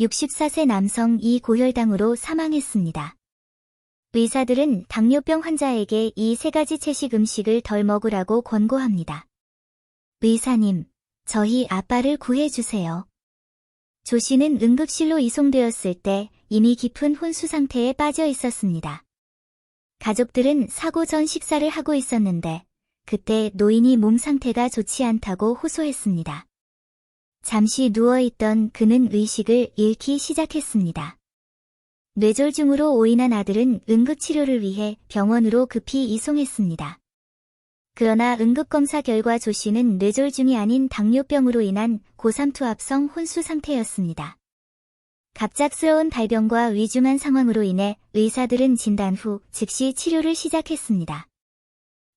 64세 남성 이 고혈당으로 사망했습니다. 의사들은 당뇨병 환자에게 이 세 가지 채식 음식을 덜 먹으라고 권고합니다. 의사님, 저희 아빠를 구해주세요. 조 씨는 응급실로 이송되었을 때 이미 깊은 혼수 상태에 빠져 있었습니다. 가족들은 사고 전 식사를 하고 있었는데 그때 노인이 몸 상태가 좋지 않다고 호소했습니다. 잠시 누워있던 그는 의식을 잃기 시작했습니다. 뇌졸중으로 오인한 아들은 응급치료를 위해 병원으로 급히 이송했습니다. 그러나 응급검사 결과 조 씨는 뇌졸중이 아닌 당뇨병으로 인한 고삼투압성 혼수 상태였습니다. 갑작스러운 발병과 위중한 상황으로 인해 의사들은 진단 후 즉시 치료를 시작했습니다.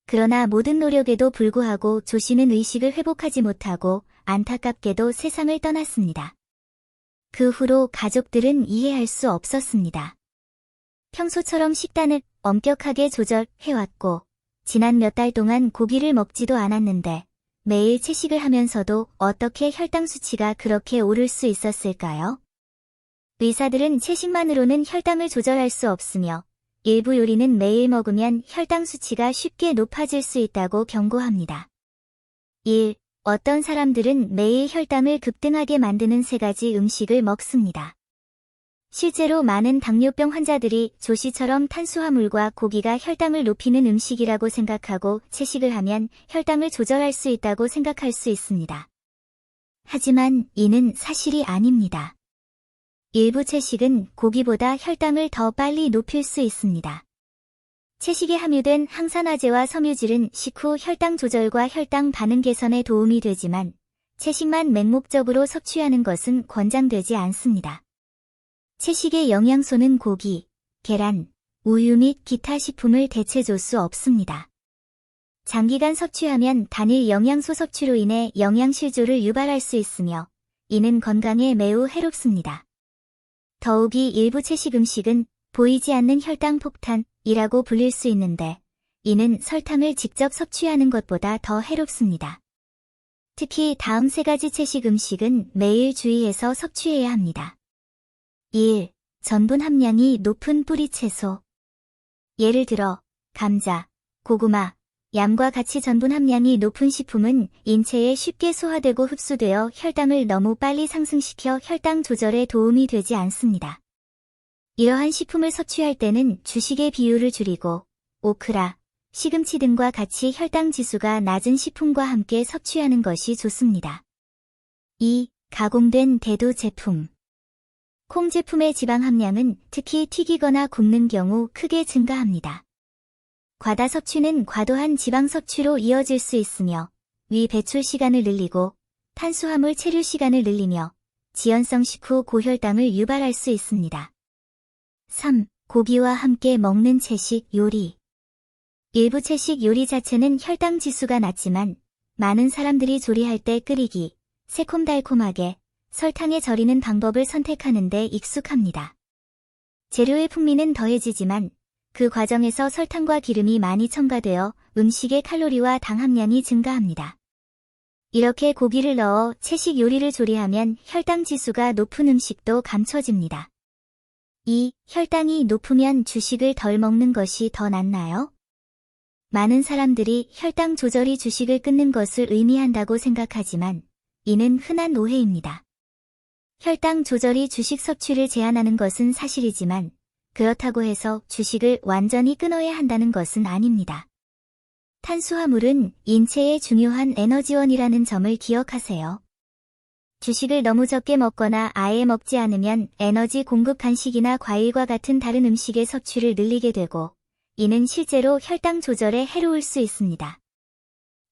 그러나 모든 노력에도 불구하고 조 씨는 의식을 회복하지 못하고 안타깝게도 세상을 떠났습니다. 그 후로 가족들은 이해할 수 없었습니다. 평소처럼 식단을 엄격하게 조절해왔고 지난 몇 달 동안 고기를 먹지도 않았는데 매일 채식을 하면서도 어떻게 혈당 수치가 그렇게 오를 수 있었을까요? 의사들은 채식만으로는 혈당을 조절할 수 없으며 일부 요리는 매일 먹으면 혈당 수치가 쉽게 높아질 수 있다고 경고합니다. 1. 어떤 사람들은 매일 혈당을 급등하게 만드는 세 가지 음식을 먹습니다. 실제로 많은 당뇨병 환자들이 조시처럼 탄수화물과 고기가 혈당을 높이는 음식이라고 생각하고 채식을 하면 혈당을 조절할 수 있다고 생각할 수 있습니다. 하지만 이는 사실이 아닙니다. 일부 채식은 고기보다 혈당을 더 빨리 높일 수 있습니다. 채식에 함유된 항산화제와 섬유질은 식후 혈당 조절과 혈당 반응 개선에 도움이 되지만 채식만 맹목적으로 섭취하는 것은 권장되지 않습니다. 채식의 영양소는 고기, 계란, 우유 및 기타 식품을 대체줄 수 없습니다. 장기간 섭취하면 단일 영양소 섭취로 인해 영양실조를 유발할 수 있으며 이는 건강에 매우 해롭습니다. 더욱이 일부 채식 음식은 보이지 않는 혈당 폭탄 이라고 불릴 수 있는데 이는 설탕을 직접 섭취하는 것보다 더 해롭습니다. 특히 다음 세 가지 채식 음식은 매일 주의해서 섭취해야 합니다. 1. 전분 함량이 높은 뿌리 채소. 예를 들어 감자, 고구마, 얌과 같이 전분 함량이 높은 식품은 인체에 쉽게 소화되고 흡수되어 혈당을 너무 빨리 상승시켜 혈당 조절에 도움이 되지 않습니다. 이러한 식품을 섭취할 때는 주식의 비율을 줄이고 오크라, 시금치 등과 같이 혈당 지수가 낮은 식품과 함께 섭취하는 것이 좋습니다. 2. 가공된 대도 제품 콩 제품의 지방 함량은 특히 튀기거나 굽는 경우 크게 증가합니다. 과다 섭취는 과도한 지방 섭취로 이어질 수 있으며 위 배출 시간을 늘리고 탄수화물 체류 시간을 늘리며 지연성 식후 고혈당을 유발할 수 있습니다. 3. 고기와 함께 먹는 채식 요리 일부 채식 요리 자체는 혈당 지수가 낮지만 많은 사람들이 조리할 때 끓이기, 새콤달콤하게 설탕에 절이는 방법을 선택하는데 익숙합니다. 재료의 풍미는 더해지지만 그 과정에서 설탕과 기름이 많이 첨가되어 음식의 칼로리와 당 함량이 증가합니다. 이렇게 고기를 넣어 채식 요리를 조리하면 혈당 지수가 높은 음식도 감춰집니다. 2. 혈당이 높으면 주식을 덜 먹는 것이 더 낫나요? 많은 사람들이 혈당 조절이 주식을 끊는 것을 의미한다고 생각하지만 이는 흔한 오해입니다. 혈당 조절이 주식 섭취를 제한하는 것은 사실이지만 그렇다고 해서 주식을 완전히 끊어야 한다는 것은 아닙니다. 탄수화물은 인체의 중요한 에너지원이라는 점을 기억하세요. 주식을 너무 적게 먹거나 아예 먹지 않으면 에너지 공급 간식이나 과일과 같은 다른 음식의 섭취를 늘리게 되고 이는 실제로 혈당 조절에 해로울 수 있습니다.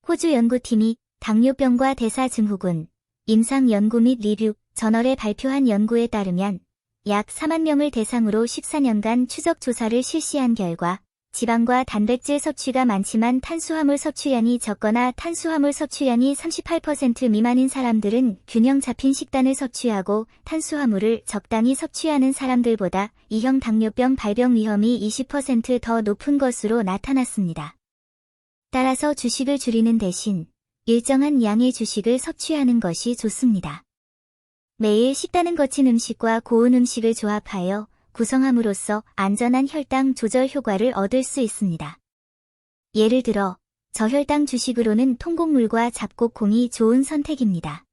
호주 연구팀이 당뇨병과 대사증후군, 임상 연구 및 리뷰 저널에 발표한 연구에 따르면 약 4만 명을 대상으로 14년간 추적 조사를 실시한 결과 지방과 단백질 섭취가 많지만 탄수화물 섭취량이 적거나 탄수화물 섭취량이 38% 미만인 사람들은 균형 잡힌 식단을 섭취하고 탄수화물을 적당히 섭취하는 사람들보다 이형 당뇨병 발병 위험이 20%더 높은 것으로 나타났습니다. 따라서 주식을 줄이는 대신 일정한 양의 주식을 섭취하는 것이 좋습니다. 매일 식단은 거친 음식과 고운 음식을 조합하여 구성함으로써 안전한 혈당 조절 효과를 얻을 수 있습니다. 예를 들어 저혈당 주식으로는 통곡물과 잡곡콩이 좋은 선택입니다.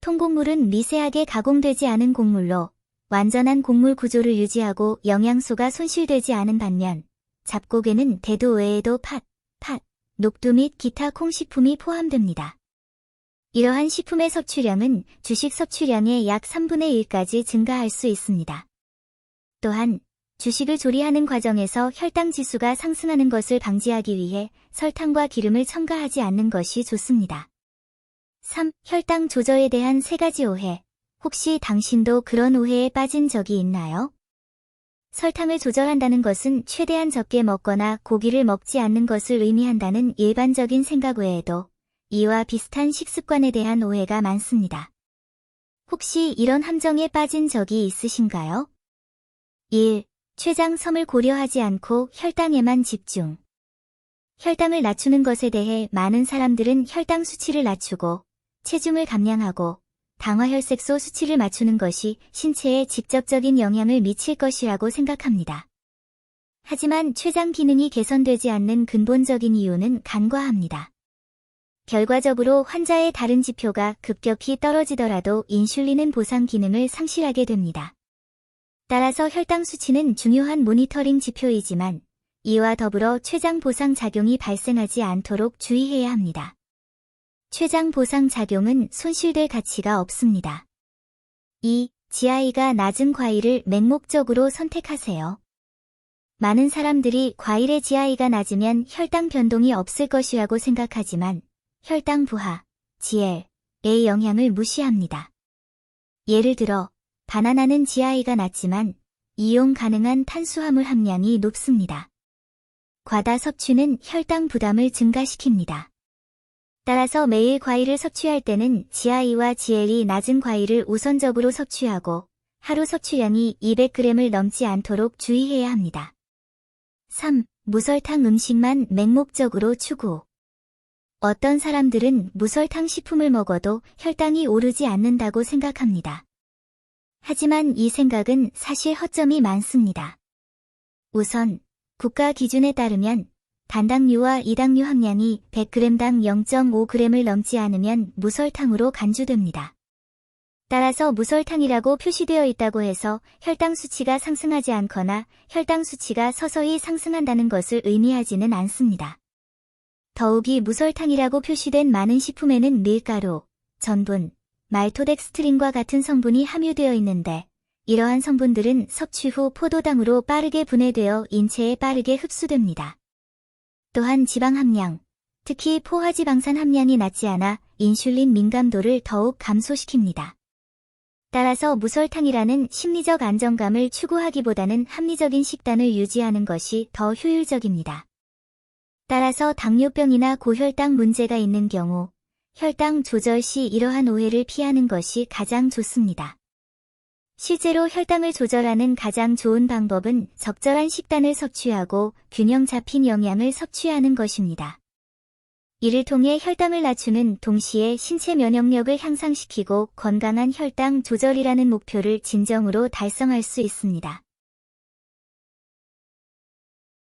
통곡물은 미세하게 가공되지 않은 곡물로 완전한 곡물 구조를 유지하고 영양소가 손실되지 않은 반면 잡곡에는 대도 외에도 팥, 팥, 녹두 및 기타 콩식품이 포함됩니다. 이러한 식품의 섭취량은 주식 섭취량의 약 3분의 1까지 증가할 수 있습니다. 또한 주식을 조리하는 과정에서 혈당 지수가 상승하는 것을 방지하기 위해 설탕과 기름을 첨가하지 않는 것이 좋습니다. 3. 혈당 조절에 대한 세 가지 오해. 혹시 당신도 그런 오해에 빠진 적이 있나요? 설탕을 조절한다는 것은 최대한 적게 먹거나 고기를 먹지 않는 것을 의미한다는 일반적인 생각 외에도 이와 비슷한 식습관에 대한 오해가 많습니다. 혹시 이런 함정에 빠진 적이 있으신가요? 1. 췌장섬을 고려하지 않고 혈당에만 집중. 혈당을 낮추는 것에 대해 많은 사람들은 혈당 수치를 낮추고 체중을 감량하고 당화혈색소 수치를 맞추는 것이 신체에 직접적인 영향을 미칠 것이라고 생각합니다. 하지만 췌장 기능이 개선되지 않는 근본적인 이유는 간과합니다. 결과적으로 환자의 다른 지표가 급격히 떨어지더라도 인슐린은 보상 기능을 상실하게 됩니다. 따라서 혈당 수치는 중요한 모니터링 지표이지만 이와 더불어 췌장 보상 작용이 발생하지 않도록 주의해야 합니다. 췌장 보상 작용은 손실될 가치가 없습니다. 2. GI가 낮은 과일을 맹목적으로 선택하세요. 많은 사람들이 과일의 GI가 낮으면 혈당 변동이 없을 것이라고 생각하지만 혈당 부하, GL의 영향을 무시합니다. 예를 들어 바나나는 GI가 낮지만 이용 가능한 탄수화물 함량이 높습니다. 과다 섭취는 혈당 부담을 증가시킵니다. 따라서 매일 과일을 섭취할 때는 GI와 GL이 낮은 과일을 우선적으로 섭취하고 하루 섭취량이 200g을 넘지 않도록 주의해야 합니다. 3. 무설탕 음식만 맹목적으로 추구. 어떤 사람들은 무설탕 식품을 먹어도 혈당이 오르지 않는다고 생각합니다. 하지만 이 생각은 사실 허점이 많습니다. 우선 국가 기준에 따르면 단당류와 이당류 함량이 100g당 0.5g을 넘지 않으면 무설탕으로 간주됩니다. 따라서 무설탕이라고 표시되어 있다고 해서 혈당 수치가 상승하지 않거나 혈당 수치가 서서히 상승한다는 것을 의미하지는 않습니다. 더욱이 무설탕이라고 표시된 많은 식품에는 밀가루, 전분, 말토덱스트린과 같은 성분이 함유되어 있는데 이러한 성분들은 섭취 후 포도당으로 빠르게 분해되어 인체에 빠르게 흡수됩니다. 또한 지방 함량, 특히 포화지방산 함량이 낮지 않아 인슐린 민감도를 더욱 감소시킵니다. 따라서 무설탕이라는 심리적 안정감을 추구하기보다는 합리적인 식단을 유지하는 것이 더 효율적입니다. 따라서 당뇨병이나 고혈당 문제가 있는 경우 혈당 조절 시 이러한 오해를 피하는 것이 가장 좋습니다. 실제로 혈당을 조절하는 가장 좋은 방법은 적절한 식단을 섭취하고 균형 잡힌 영양을 섭취하는 것입니다. 이를 통해 혈당을 낮추는 동시에 신체 면역력을 향상시키고 건강한 혈당 조절이라는 목표를 진정으로 달성할 수 있습니다.